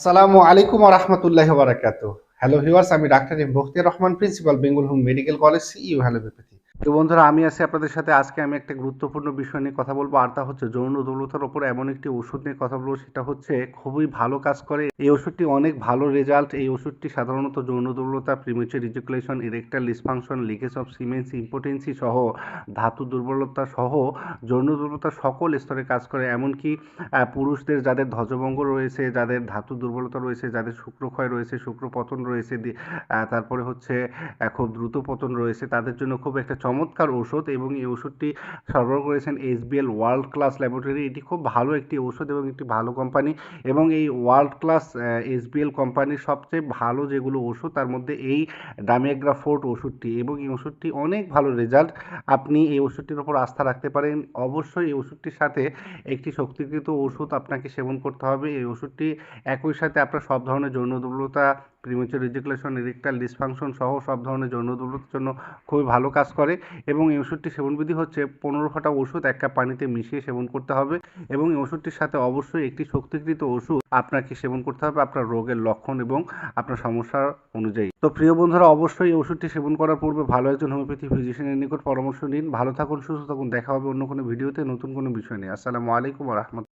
আসসালামু আলাইকুম রহমতুল্লাহ বারাকাত হ্যালো ভিউয়ার্স আমি doctor Bakhtiar Rahman principal Bengal home medical college C হ্যালোপ্যাথি তো বন্ধুরা, আমি আছি আপনাদের সাথে। আজকে আমি একটা গুরুত্বপূর্ণ বিষয় নিয়ে কথা বলব, আর তা হচ্ছে যৌন দুর্বলতার ওপর এমন একটি ওষুধ নিয়ে কথা বলব। সেটা হচ্ছে খুবই ভালো কাজ করে। এই ওষুধটি অনেক ভালো রেজাল্ট। এই ওষুধটি সাধারণত যৌন দুর্বলতা premature ejaculation erectile dysfunction leakage of semens impotency সহ, ধাতু দুর্বলতা সহ যৌন দুর্বলতা সকল স্তরে কাজ করে। এমনকি পুরুষদের যাদের ধ্বজভঙ্গ রয়েছে, যাদের ধাতু দুর্বলতা রয়েছে, যাদের শুক্রক্ষয় রয়েছে, শুক্রপতন রয়েছে তারপরে হচ্ছে খুব দ্রুত পতন রয়েছে, তাদের জন্য খুব একটা চমৎকার ওষুধ এবং এই ওষুধটি সরবরাহ করেছেন এসবিএল ওয়ার্ল্ড ক্লাস ল্যাবরেটরি। এটি খুব ভালো একটি ওষুধ এবং একটি ভালো কোম্পানি এবং এই ওয়ার্ল্ড ক্লাস এসবিএল কোম্পানির সবচেয়ে ভালো যেগুলো ওষুধ তার মধ্যে এই ডামিয়াগ্রাফোর্ট ওষুধটি এবং এই ওষুধটি অনেক ভালো রেজাল্ট। আপনি এই ওষুধটির উপর আস্থা রাখতে পারেন। অবশ্যই এই ওষুধটির সাথে একটি শক্তিকৃত ওষুধ আপনাকে সেবন করতে হবে। এই ওষুধটি একই সাথে আপনার সব ধরনের যৌন দুর্বলতা প্রিমেচুর রিজুকুলেশন ইরেকটাল ডিসফাংশন সহ সব ধরনের যৌন দুর্বলতার জন্য খুবই ভালো কাজ করে। এবং এই ওষুধটি সেবনবিধি হচ্ছে পনেরো ওষুধ এক কাপ পানিতে মিশিয়ে সেবন করতে হবে এবং এই ওষুধটির সাথে অবশ্যই একটি শক্তিকৃত ওষুধ আপনাকে সেবন করতে হবে আপনার রোগের লক্ষণ এবং আপনার সমস্যা অনুযায়ী। তো প্রিয় বন্ধুরা, অবশ্যই এই ওষুধটি সেবন করার পূর্বে ভালো একজন হোমিওপ্যাথি ফিজিশিয়ানের নিকট পরামর্শ নিন। ভালো থাকুন, সুস্থ থাকুন। দেখা হবে অন্য কোনো ভিডিওতে নতুন কোনো বিষয় নিয়ে। আসসালামু আলাইকুম রহমতুল্লাহ।